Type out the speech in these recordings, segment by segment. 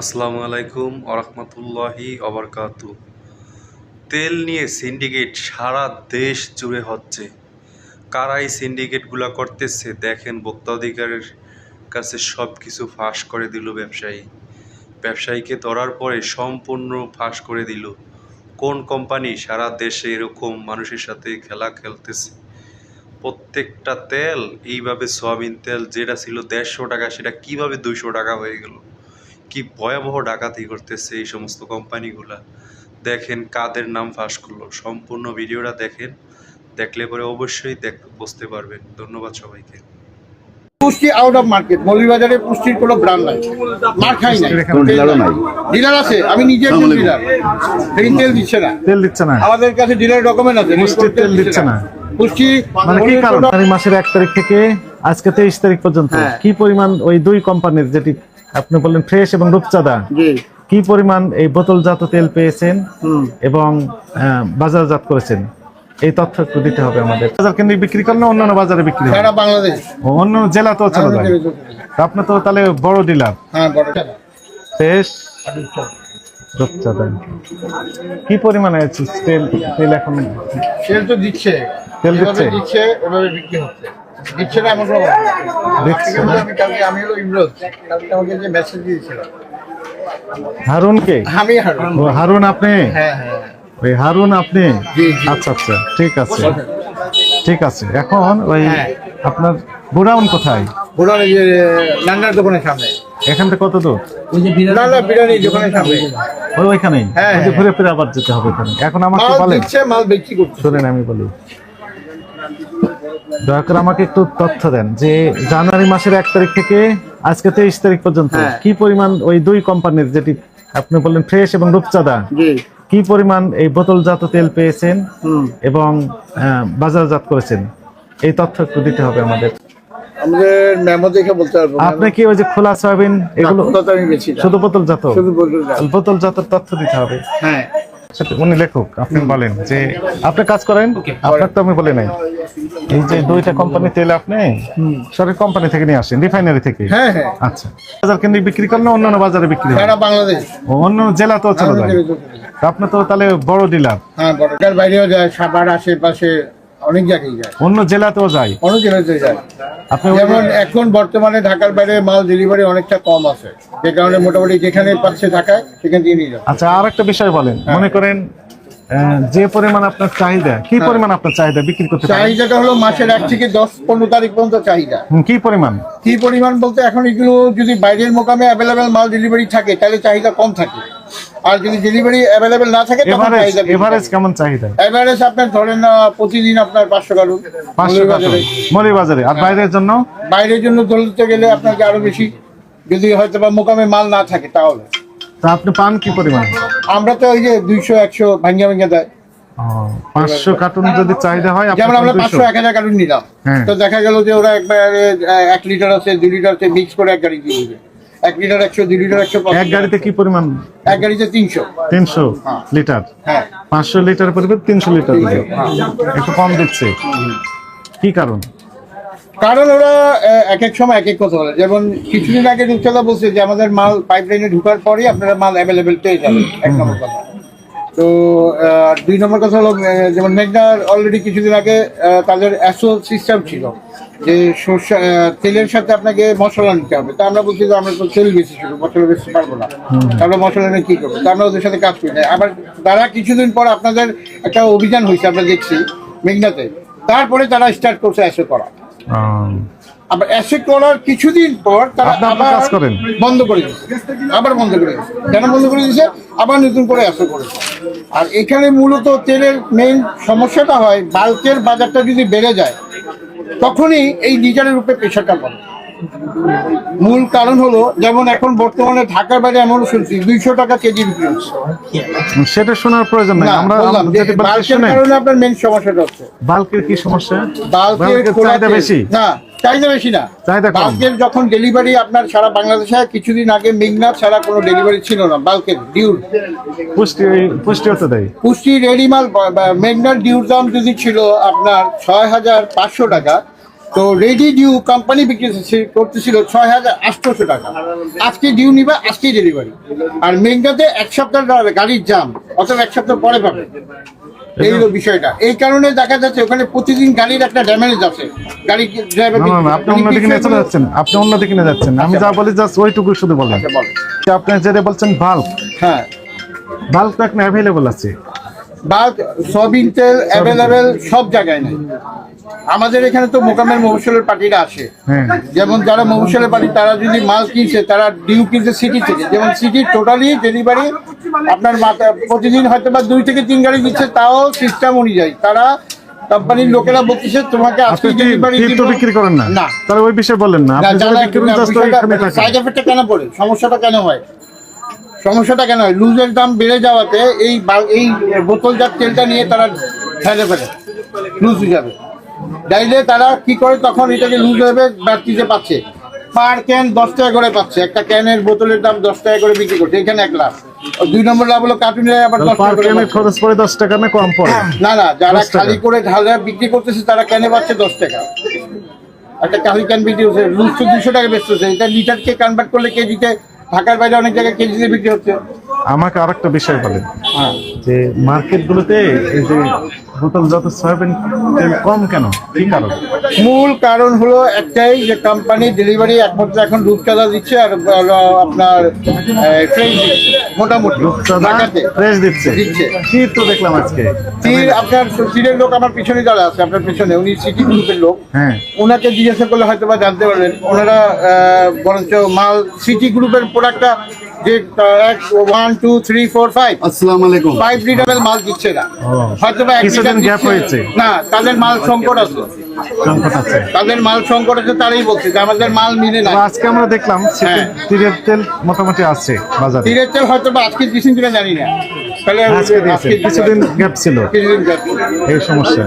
আসসালামু আলাইকুম আরহামতুল্লাহি অবরকাতু তেল নিয়ে সিন্ডিকেট সারা দেশ জুড়ে হচ্ছে। কারা এই সিন্ডিকেটগুলো করতেছে দেখেন ভোক্তাধিকারের কাছে সব কিছু ফাঁস করে দিল ব্যবসায়ী। ব্যবসায়ীকে ধরার পরে সম্পূর্ণ ফাঁস করে দিল। কোন কোম্পানি সারা দেশে এরকম মানুষের সাথে খেলা খেলতেছে? প্রত্যেকটা তেল, এইভাবে সয়াবিন তেল যেটা ছিল দেড়শো টাকা, সেটা কীভাবে দুইশো টাকা হয়ে গেল? কি ভয়াবহ ডাকাতি করতেছে এই সমস্ত কোম্পানিগুলা? দেখেন কাদের নাম ফাঁস করল। সম্পূর্ণ ভিডিওটা দেখেন। দেখলে পরে অবশ্যই দেখ বুঝতে পারবেন। ধন্যবাদ সবাইকে। পুষ্টি আউট অফ মার্কেট মৌলভীবাজারে পুষ্টির কোনো ব্র্যান্ড নাই। মার খাই নাই। ডিলার আছে। আমি নিজে একজন ডিলার এই তেল দিচ্ছে না। তেল দিচ্ছে না। আমাদের কাছে ডিলার ডকুমেন্ট আছে। পুষ্টির তেল দিচ্ছে না। পুষ্টি মানে কি কারণ? মাসের এক তারিখ থেকে আজকে তেইশ তারিখ পর্যন্ত হ্যাঁ। কি পরিমাণ ওই দুই কোম্পানির যেটি আপনি বললেন ফ্রেশ এবং রূপচাঁদা। কি পরিমাণ এই বোতলজাত তেল পেয়েছেন এবং বাজারজাত করেছেন? এই তথ্য একটু দিতে হবে আমাদের। বাজার কেন্দ্রে বিক্রি করেন না অন্যান্য বাজারে বিক্রি হয় সারা বাংলাদেশ। ও, অন্য জেলা তো চলে যায়। তা আপনি তো তাহলে বড় ডিলার। হ্যাঁ বড় ফ্রেশ রূপচাঁদা। কি পরিমাণে তেল তেল এখন? সেল তো দিচ্ছে। তেল দিচ্ছে? ওভাবে বিক্রি হচ্ছে। দিচ্ছে না এমন? আমি কালকে আমি হলো ইমরোজ। কালকে আমাকে যে মেসেজ দিয়েছিল। হারুনকে? আমি হারুন। হারুন আপনি? হ্যাঁ হ্যাঁ। ওই হারুন আপনি? জি, জি। আচ্ছা আচ্ছা ঠিক আছে। ঠিক আছে। এখন ওই হ্যাঁ। আপনার গোডাউন কোথায়? এই যে নান্নার দোকানের সামনে। এখান থেকে কত দূর? না না বিরিয়ানি দোকানের সামনে। ওই ওইখানেই? হ্যাঁ, হ্যাঁ। ঘুরে ফিরে আবার যেতে হবে এখানে এখন আমাকে মাল বলেন? মাল বিক্রি করছে। শুনেন আমি বলি। দয়া করে আমাকে একটু তথ্য দেন যে জানুয়ারি মাসের এক তারিখ থেকে আজকে তেইশ তারিখ পর্যন্ত হ্যাঁ। কি পরিমাণ ওই দুই কোম্পানির যেটি আপনি বললেন ফ্রেশ এবং রূপচাঁদা কি পরিমাণ এই বোতলজাত তেল পেয়েছেন এবং বাজারজাত করেছেন? এই তথ্য একটু দিতে হবে আমাদের। আমাদের মেমো দেখে বলতে পারব। আপনি কি ওই যে খোলা সয়াবিন এগুলো। শুধু বোতলজাত? শুধু বলতে না। বোতলজাত তথ্য দিতে হবে। হ্যাঁ। উনি লেখক আপনি বলেন যে আপনি কাজ করেন আপনার তো আমি বলি নাই। এই যে দুইটা কোম্পানি তেল আপনি সরকারি কোম্পানি থেকে নিয়ে আসেন রিফাইনারি থেকে? হ্যাঁ হ্যাঁ। আচ্ছা। বাজার কেন্দ্রে বিক্রি করেন না অন্যান্য বাজারে বিক্রি হয় বাংলাদেশ। অন্য জেলা তো চলে যায়। তা আপনি তো তাহলে বড় ডিলার হ্যাঁ বড়টার বাইরেও যায় সাবার আশেপাশে অনেক জায়গায় যায়। অন্য জেলাতেও যায়। অন্য জেলাতে যায়। আপনি যেমন এখন বর্তমানে ঢাকার বাইরে মাল ডেলিভারি অনেকটা কম আছে। যে কারণে মোটামুটি যেখানে পাচ্ছে ঢাকায় সেখান থেকে নিয়ে যাবে আচ্ছা আর একটা বিষয় বলেন। মনে করেন যে পরিমাণ আপনার চাহিদা কি পরিমাণ আপনার চাহিদা বিক্রি করতে চাহিদাটা হলো মাসের এক থেকে দশ পনেরো তারিখ পর্যন্ত চাহিদা। কি পরিমাণ? কি পরিমাণ বলতে এখন এগুলো যদি বাইরের মোকামে অ্যাভেলেবেল মাল ডেলিভারি থাকে তাহলে চাহিদা কম থাকে। আর যদি ডেলিভারি অ্যাভেলেবেল না থাকে তখন এভারেজ চাহিদা এভারেজ কেমন চাহিদা? এভারেজ আপনার ধরেন না প্রতিদিন আপনার পাঁচশো কারণ পাঁচশো বাজারে মলি বাজারে আর বাইরের জন্য? বাইরের জন্য ধরতে গেলে আপনাকে আরও বেশি যদি হয়তো বা মোকামে মাল না থাকে তাহলে। তা আপনি পান কি পরিমাণ? আমরা তো ওই যে দুইশো একশো ভাঙ্গা ভাঙ্গা দেয়। পাঁচশো কার্টুন যদি চাহিদা হয় যেমন আমরা পাঁচশো এক হাজার কার্টুন নিলাম। হ্যাঁ। তো দেখা গেল যে ওরা একবার এক লিটার আছে দুই লিটার আছে মিক্স করে এক গাড়ি দিয়ে দিবে এক লিটার একশো দুই লিটার একশো এক গাড়িতে কি পরিমাণ? এক গাড়িতে তিনশো। তিনশো লিটার? হ্যাঁ। পাঁচশো লিটার পরিমাণ তিনশো লিটার একটু কম দিচ্ছে। কি কারণ? কারণ ওরা এক এক সময় এক এক কথা বলে। যেমন কিছুদিন আগে রূপচাঁদা বলছে যে আমাদের মাল পাইপলাইনে ঢোকার পরেই আপনারা মাল অ্যাভেলেবেল পেয়ে যাবেন। এক নম্বর কথা। তো দুই নম্বর কথা হলো যেমন মেঘনার অলরেডি কিছুদিন আগে তাদের অ্যাসো সিস্টেম ছিল যে সর্ষে তেলের সাথে আপনাকে মশলা নিতে হবে। তা আমরা বলছি যে আমরা তো তেল বেশি শুধু মশলা বেশি পারব না। আমরা মশলা নিয়ে কি করব? তা আমরা ওদের সাথে কাজ করি না আবার তারা কিছুদিন পর আপনাদের একটা অভিযান হয়েছে আমরা দেখছি মেঘনাতে। তারপরে তারা স্টার্ট করছে অ্যাসো করা। আবার অ্যাসেট করার কিছুদিন পর তারা আবার কাজ করেন? বন্ধ করে আবার বন্ধ করে কেন বন্ধ করে দিয়েছে? আবার নতুন করে অ্যাসেট করেছে আর এখানে মূলত তেলের মেইন সমস্যাটা হয় বাল্কের বাজারটা যদি বেড়ে যায় তখনই এই লিটারের উপরে প্রেশারটা পড়ে। মূল কারণ হলো যেমন এখন বর্তমানে ঢাকার বাইরে এমন শুনছি দুইশো টাকা কেজি বিক্রি হচ্ছে। সেটা শোনার প্রয়োজন নাই। আমরা কারণে আপনার মেইন সমস্যাটা হচ্ছে। বাল্কের কি সমস্যা? বাল্কের চাহিদা বেশি। না চাহিদা বেশি না। বাল্কের যখন ডেলিভারি আপনার সারা বাংলাদেশে কিছুদিন আগে মেঘনাথ ছাড়া কোনো ডেলিভারি ছিল না বাল্কের ডিউর। পুষ্টি পুষ্টি হতে দেয়। পুষ্টি রেডি মাল মেঘনাথ ডিউর দাম যদি ছিল আপনার ছয় হাজার পাঁচশো টাকা তো রেডি ডিউ কোম্পানি বিক্রি করতেছিল ছয় হাজার আটশোশো টাকা। আজকে ডিউ নিবা আজকেই ডেলিভারি আর মেঘনাতে এক সপ্তাহ গাড়ির জাম অথবা এক সপ্তাহ পরে পাবে। এই হলো বিষয়টা। এই কারণে দেখা যাচ্ছে ওখানে প্রতিদিন গাড়ির একটা ড্যামেজ আছে। গাড়ি ড্রাইভার আপনি অন্যদিকে নিয়ে চলে যাচ্ছেন। আপনি অন্যদিকে নিয়ে যাচ্ছেন। আমি যা বলি জাস্ট ওইটুকু শুধু আচ্ছা, বলেন। আপনি যেটা বলছেন বাল্ব হ্যাঁ। বাল্ব তো এখন অ্যাভেলেবল আছে? বা সয়াবিন তেল অ্যাভেলেবেল সব জায়গায় নেই। আমাদের এখানে তো মোকামের মফসলের পার্টিরা আসে। হ্যাঁ। যেমন যারা পার্টি তারা যদি মাল কিনছে তারা ডিউ কিনছে সিটি থেকে। যেমন সিটি টোটালি ডেলিভারি আপনার প্রতিদিন হয়তো বা দুই থেকে তিন গাড়ি দিচ্ছে তাও সিস্টেম অনুযায়ী। তারা কোম্পানির লোকেরা বলতেছে তোমাকে আজকে ডেলিভারি বিক্রি করেন না? তাহলে ওই বিষয়ে বললেন না। আপনি বিক্রি কেন পড়ে সমস্যাটা কেন হয়? সমস্যাটা কেন হয়? লুজের দাম বেড়ে যাওয়াতে এই এই বোতলজাত তেলটা নিয়ে তারা ফেলে ফেলে লুজ হয়ে যাবে ডাইলে তারা কি করে তখন এটাকে লুজ হবে বাড়তিতে পাচ্ছে? পার ক্যান দশ টাকা করে পাচ্ছে। একটা ক্যানের বোতলের দাম দশ টাকা করে বিক্রি করছে। এখানে এক লাখ দুই নম্বর লাভ হলো কার্টুনের আবার দশ টাকা করে। খরচ পড়ে দশ টাকা না কম পড়ে? না না যারা খালি করে ঢালা বিক্রি করতেছে তারা ক্যানে পাচ্ছে দশ টাকা। একটা খালি ক্যান বিক্রি হচ্ছে রুলস দুশো টাকা বেচতেছে। এটা লিটারকে কনভার্ট করলে কেজিতে ঢাকার বাইরে অনেক জায়গায় কেজিতে বিক্রি হচ্ছে। আমাকে আর একটা বিষয় বলেন। হ্যাঁ। যে মার্কেটগুলোতে এই যে বোতল যত সয়াবিন তেল কম কেন? কি কারণ? মূল কারণ হলো একটাই যে কোম্পানি ডেলিভারি একমাত্র এখন রূপচাঁদা দিচ্ছে আর আপনার ফ্রেশ মোটামুটি। ঢাকাতে ফ্রেশ দিচ্ছে। দিচ্ছে। কি তো দেখলাম আজকে। তীর আপনার তীরের লোক আমার পিছনে আছে আপনার পিছনে উনি সিটি গ্রুপের লোক। হ্যাঁ। ওনাকে জিজ্ঞাসা করলে হয়তো বা জানতে পারবেন। ওনারা বরঞ্চ মাল সিটি গ্রুপের প্রোডাক্টটা মাল দিচ্ছে না হয়তো বা। হয়েছে। না তাদের মাল সংকট আছে। তাদের মাল সংকট আছে তারাই বলছে যে আমাদের মাল মিলে না আজকে আমরা দেখলাম হ্যাঁ। তীরের তেল মোটামুটি আছে বাজারে। তীরের তেল হয়তো বা আজকে কিনা জানি না। আজকে দিয়েছে কিছুদিন গ্যাপ ছিল। এই সমস্যা।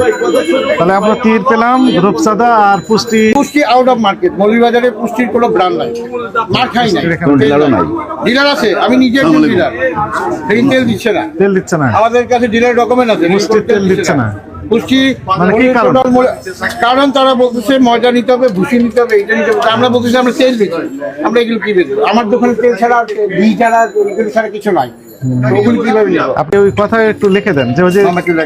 তাহলে আমরা তীর পেলাম রূপসাদা আর পুষ্টি পুষ্টি আউট অফ মার্কেট মৌলভীবাজারে পুষ্টির কোনো ব্র্যান্ড নাই। মার খাই নাই। পুষ্টির এখানে dealer-ও নাই। ডিলার আছে আমি নিজে একজন ডিলার তেল দিচ্ছে না। তেল দিচ্ছে না। আমাদের কাছে ডিলার ডকুমেন্ট আছে পুষ্টির তেল দিচ্ছে না। পুষ্টি মানে কারণ? তারা বলতেছে ময়দা নিতে হবে ভুসি নিতে হবে এটা নিতে হবে। আমরা বলতেছি আমরা তেল বেচি আমরা এগুলো কি আমার দোকানে তেল ছাড়া ঘি ছাড়া এগুলো ছাড়া কিছু নাই। আপনি ওই কথা একটু লিখে দেন যে।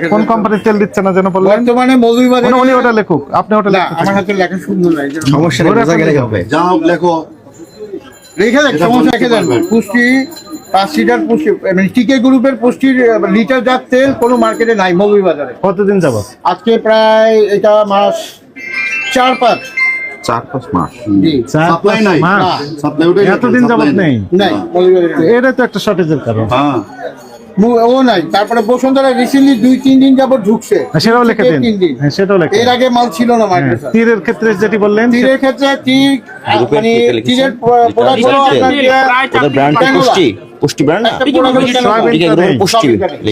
কোন কোম্পানির তেল দিচ্ছে না যেন বললেন বর্তমানে মৌলভীবাজারে উনি- ওটা লেখুক আপনি ওটা আমার হাতে লেখা সুন্দর নাই সমস্যা বোঝা হবে। লেখো। রেখে দেন সমস্যা বলতে দেন। পুষ্টি পাঁচ লিটার পুষ্টি মানে টিকে গ্রুপের পুষ্টির লিটার জাত তেল কোনো মার্কেটে নাই মৌলভীবাজারে কতদিন যাবত আজকে প্রায় এটা মাস চার পাঁচ। চার পাঁচ মাস। চার সাপ্লাই নাই। সাপ্লাই ওটাই এতদিন যাবত নেই। নাই। মৌলভীবাজারে এটা তো একটা শর্টেজের কারণ। হ্যাঁ। ও নাই। তারপরে বসুন্ধরা রিসেন্টলি দুই তিন দিন যাবত ঢুকছে। হ্যাঁ, সেটাও লিখে দিন। হ্যাঁ, সেটাও লিখে এর আগে মাল ছিল না মার্কেটে তীরের ক্ষেত্রে যেটি বললেন তীরের ক্ষেত্রে তীর মানে তীরের প্রোডাক্ট ওদের ব্র্যান্ডটা পুষ্টি? ব্র্যান্ড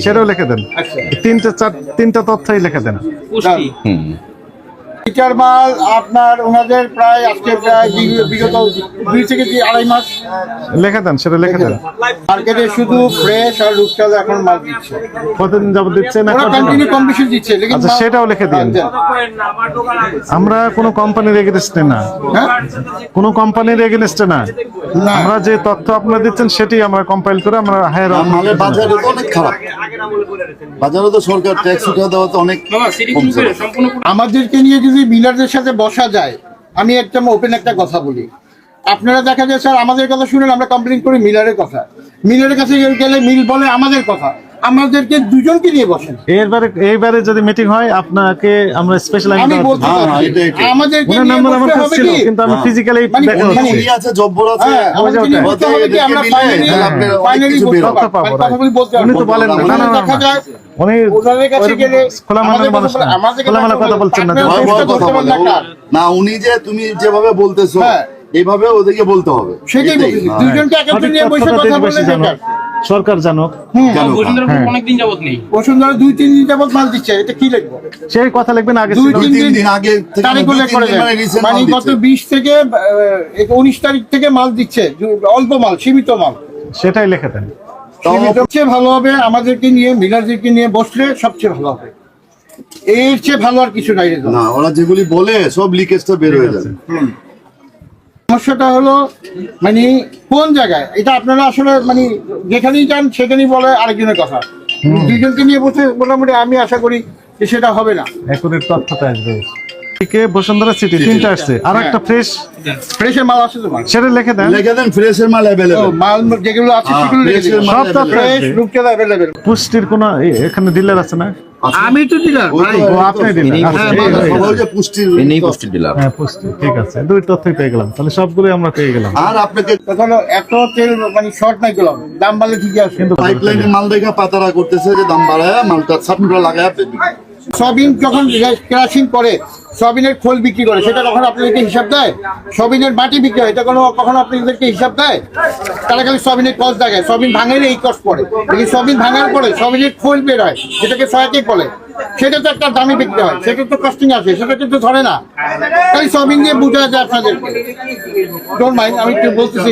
সেটাও লিখে দেন। আচ্ছা। তিনটা চার তিনটা তথ্যই লিখে দেন। হুম। লিটার মাল আপনার ওনাদের প্রায় আজকে প্রায় বিগত দুই থেকে আড়াই মাস। লিখে দেন সেটা লিখে দেন। মার্কেটে শুধু ফ্রেশ আর রূপচাঁদা এখন মাল দিচ্ছে। কতদিন যাবত দিচ্ছে না কন্টিনিউ কম বেশি দিচ্ছে আচ্ছা, সেটাও লিখে দিন। আমরা কোনো কোম্পানির এগেনস্টে না। হ্যাঁ? কোনো কোম্পানির এগেনস্টে না। আমরা যে তথ্য আপনারা দিচ্ছেন সেটি আমরা কম্পাইল করে আমরা হায়ার নাহলে বাজারে অনেক খারাপ। বাজারে তো সরকার ট্যাক্স উঠা দেওয়া তো অনেক। আমাদেরকে নিয়ে যদি মিলারদের সাথে বসা যায়, আমি একটা ওপেন একটা কথা বলি। আপনারা দেখা যায়, স্যার, আমাদের কথা শুনেন, আমরা কমপ্লেন করি মিলারের কথা। মিলারের কাছে গেলে মিল বলে আমাদের কথা। আমাদেরকে দুজনকে নিয়ে বসেন। এরবারে এইবারে যদি মিটিং হয় আপনাকে আমরা স্পেশাল আমি বলতে হ্যাঁ, ওনার নিয়ে নাম্বার আমার কাছে ছিল কিন্তু আমি হ্যাঁ। ফিজিক্যালি দেখা মানে হচ্ছে। ই আছে জব্বর আছে। হ্যাঁ, বলতে কি? আমরা অনেক বলতে পারব। বলতে উনি তো বলেন না, না, দেখা যায় উনি ওনাদের কাছে গেলে খোলামেলা মানুষ না। আমাদের খোলামেলা কথা বলছেন না, না উনি যে তুমি যেভাবে বলতেছো হ্যাঁ। এইভাবে ওদেরকে বলতে হবে। সেটাই। হ্যাঁ। দুজনকে সঠিক নিয়ে বসে কথা দেশ সরকার জানুক। হ্যাঁ। অনেকদিন যাবত নেই। বসুন্ধরা দুই তিন দিন যাবত মাল দিচ্ছে এটা কি লিখব? সেই কথা লিখবেন আগে দুই তিন তিন দিন দিন আগে তারিখ উল্লেখ করে মানে মানে মাল গত বিশ থেকে উনিশ তারিখ থেকে মাল দিচ্ছে অল্প মাল সীমিত মাল। সেটাই লিখে দেন। সবচেয়ে ভালো হবে আমাদেরকে নিয়ে মিলারদেরকে নিয়ে বসলে সবচেয়ে ভালো হবে। এর চেয়ে ভালো আর কিছু নাই না ওরা যেগুলি বলে সব লিকেজটা বের হয়ে যাবে। সমস্যাটা হলো মানে কোন জায়গায়? এটা আপনারা আসলে মানে যেখানেই যান সেখানেই বলে আরেকজনের কথা। দুইজনকে নিয়ে বসে মোটামুটি আমি আশা করি যে সেটা হবে না। একুরের তথ্যটা আসবে। বসুন্ধরা সিটি তিনটা আসছে। আর একটা ফ্রেশ ফ্রেশের মাল আছে তোমার। সেটা লিখে দেন। লিখে দেন ফ্রেশের মাল ও, মাল যেগুলো আছে হ্যাঁ, সেগুলো লিখে ফ্রেশের সব তো ফ্রেশ রূপচাঁদা অ্যাভেলেবেল পুষ্টির কোন এ- এখানে ডিলার আছে না? আমি তো ডিলার ভাই। ও আপনি ডিলার আচ্ছা, হ্যাঁ, সবাই যে পুষ্টির এনেই পুষ্টি ডিলার হ্যাঁ পুষ্টি ঠিক আছে। দুই তথ্যই পেয়ে গেলাম। তাহলে সবগুলোই আমরা পেয়ে গেলাম। আর আপনাকে তখন এত তেল মানে শর্ট নাই গেলাম। দাম বাড়লে ঠিকই আছে কিন্তু পাইপলাইনে মাল দেখা পাতারা করতেছে যে দাম বাড়ায় মালটা সাপ্লাই লাগায় সবিন যখন ক্রাশিং করে সবিনের খোল বিক্রি করে, সেটা কখন আপনাদেরকে হিসাব দেয়? সবিনের মাটি বিক্রি হয়, এটা কোনো কখনো আপনাদেরকে হিসাব দেয়? তারা খালি সবিনের কস দেখায়, সবিন ভাঙের এই কস পড়ে। যদি সবিন ভাঙার পরে সবিনের খোল বের হয়, যেটাকে সয়াটিক বলে। সেটা তো একটা দামি বিক্রি হয়, সেটা তো কস্টিং আছে সেটা কিন্তু ধরে না। তাই সবিন দিয়ে বোঝা যায় আপনাদেরকে। ডোন্ট মাইন্ড আমি একটু বলতেছি।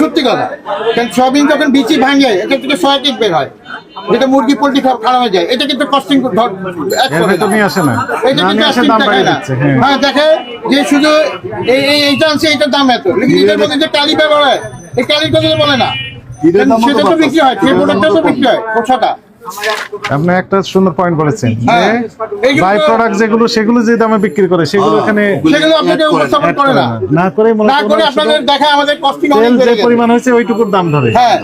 সত্যি কথা। কারণ সবিন যখন বিচি ভাঙে এটা থেকে সয়াটিক বের হয়। যেটা মুরগি পোল্ট্রি খারাপ হয়ে যায় এটা কিন্তু কস্টিং এর ভেতর নিয়ে আসে না। এটা কিন্তু আসে দাম না। হ্যাঁ। হ্যাঁ দেখে যে শুধু এই এই এইটা আনছে এইটার দাম এত। কিন্তু এটার মধ্যে যে কালি ব্যবহার হয় এই কালির কথা বলে না এটার সেটা তো বিক্রি হয় সেই প্রোডাক্টটা তো বিক্রি হয় খোসাটা। আপনি একটা সুন্দর পয়েন্ট বলেছেন হ্যাঁ। বাই প্রোডাক্ট যেগুলো সেগুলো যে দামে বিক্রি করে সেগুলো হ্যাঁ, এখানে সেগুলো করে না। উপস্থাপন করে করে না। না। না করে না করে আপনাদের দেখা আমাদের কস্টিং তেল যে পরিমাণ হয়েছে ওইটুকুর দাম ধরে। হ্যাঁ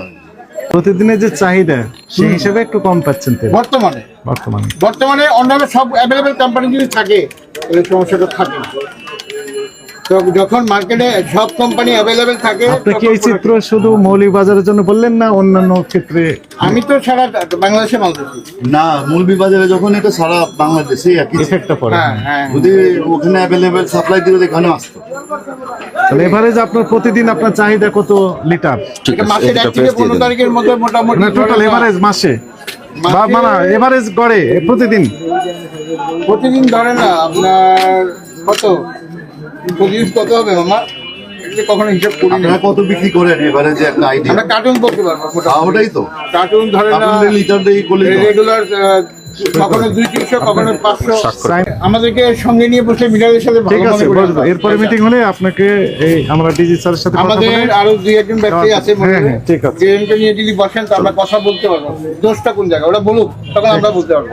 প্রতিদিনের যে চাহিদা সেই হিসেবে একটু কম পাচ্ছেন বর্তমানে? বর্তমানে। বর্তমানে অন্যান্য সব অ্যাভেলেবেল কোম্পানি যদি থাকে তাহলে সমস্যাটা থাকে। তো যখন মার্কেটে সব কোম্পানি অ্যাভেলেবেল থাকে আপনি কি এই চিত্র শুধু মৌলিক বাজারের জন্য বললেন না অন্যান্য ক্ষেত্রে? আমি তো সারা বাংলাদেশে মাল দিচ্ছি না মূলবি বাজারে যখন এটা সারা বাংলাদেশে একই পড়ে। হ্যাঁ হ্যাঁ। যদি ওখানে অ্যাভেলেবেল সাপ্লাই দিলে আসতো। তাহলে এভারেজ আপনার প্রতিদিন আপনার চাহিদা কত লিটার? মাসের এক থেকে পনেরো তারিখের মধ্যে মোটামুটি টোটাল এভারেজ মাসে। বা মানে এভারেজ গড়ে প্রতিদিন। প্রতিদিন ধরে না আপনার কত? প্রতিদিন কত হবে মামা? কখনো হিসাব করি না কত বিক্রি করেন? এবারে যে একটা আইডিয়া আমরা কার্টুন বলতে পারব ওটাই তো। কার্টুন ধরে না লিটার দিয়ে রেগুলার কখনো দুই তিনশো কখনো পাঁচশো। আমাদেরকে সঙ্গে নিয়ে বসে মিটারের সাথে ঠিক আছে করে বসবো। এরপরে মিটিং হলে আপনাকে এই আমরা ডিজি স্যারের সাথে আমাদের আরও দুই একজন ব্যক্তি আছে হ্যাঁ, হ্যাঁ, ঠিক আছে। নিয়ে যদি বসেন তো আমরা কথা বলতে পারব। দোষটা কোন জায়গায়? ওরা বলুক তখন আমরা বলতে পারব।